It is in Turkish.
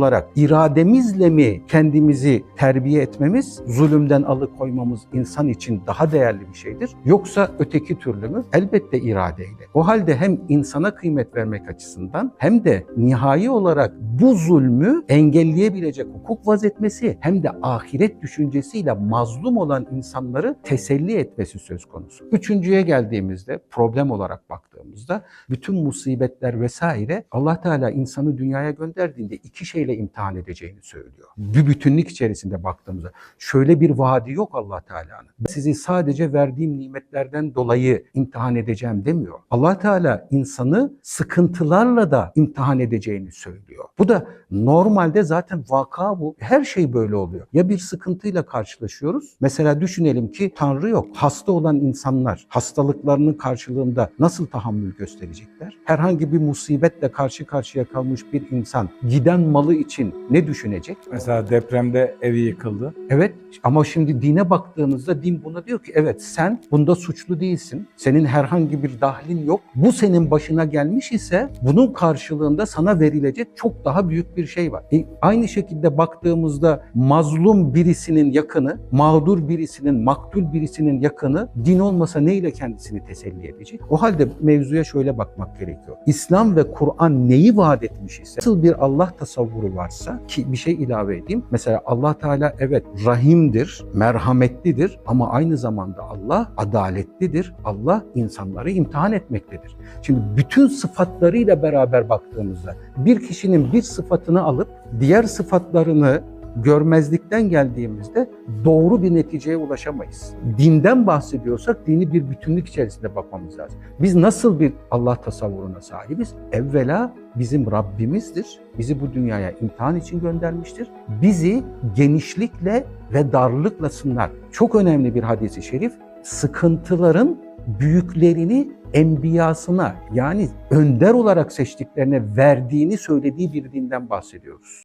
olarak irademizle mi kendimizi terbiye etmemiz, zulümden alıkoymamız insan için daha değerli bir şeydir? Yoksa öteki türlü mü? Elbette iradeyle. O halde hem insana kıymet vermek açısından hem de nihai olarak bu zulmü engelleyebilecek hukuk vazetmesi hem de ahiret düşüncesiyle mazlum olan insanları teselli etmesi söz konusu. Üçüncüye geldiğimizde problem olarak baktığımızda bütün musibetler vesaire Allah Teala insanı dünyaya gönderdiğinde iki şeyle imtihan edeceğini söylüyor. Bir bütünlük içerisinde baktığımızda şöyle bir vaadi yok Allah Teala'nın. Sizi sadece verdiğim nimetlerden dolayı imtihan edeceğim demiyor. Allah Teala insanı sıkıntılarla da imtihan edeceğini söylüyor. Bu da normalde zaten vaka bu. Her şey böyle oluyor. Ya bir sıkıntıyla karşılaşıyoruz. Mesela düşünelim ki Tanrı yok. Hasta olan insanlar hastalıklarının karşılığında nasıl tahammül gösterecekler? Herhangi bir musibetle karşı karşıya kalmış bir insan giden malı için ne düşünecek? Mesela depremde evi yıkıldı. Evet ama şimdi dine baktığınızda din buna diyor ki evet sen bunda suçlu değilsin. Senin herhangi bir dahlin yok. Bu senin başına gelmiş ise bunun karşılığında sana verilecek çok daha büyük bir şey var. E, aynı şekilde baktığımızda mazlum birisinin yakını, mağdur birisinin, maktul birisinin yakını din olmasa neyle kendisini teselli edecek? O halde mevzuya şöyle bakmak gerekiyor. İslam ve Kur'an neyi vaat etmiş ise, nasıl bir Allah tasavvuru varsa ki bir şey ilave edeyim. Mesela Allah Teala evet rahimdir, merhametlidir ama aynı zamanda Allah adaletlidir. Allah insanları imtihan etmektedir. Şimdi bütün sıfatlarıyla beraber baktığımızda bir kişinin bir sıfatını alıp diğer sıfatlarını görmezlikten geldiğimizde doğru bir neticeye ulaşamayız. Dinden bahsediyorsak dini bir bütünlük içerisinde bakmamız lazım. Biz nasıl bir Allah tasavvuruna sahibiz? Evvela bizim Rabbimizdir. Bizi bu dünyaya imtihan için göndermiştir. Bizi genişlikle ve darlıkla sınar. Çok önemli bir hadisi şerif. Sıkıntıların büyüklerini enbiyasına yani önder olarak seçtiklerine verdiğini söylediği bir dinden bahsediyoruz.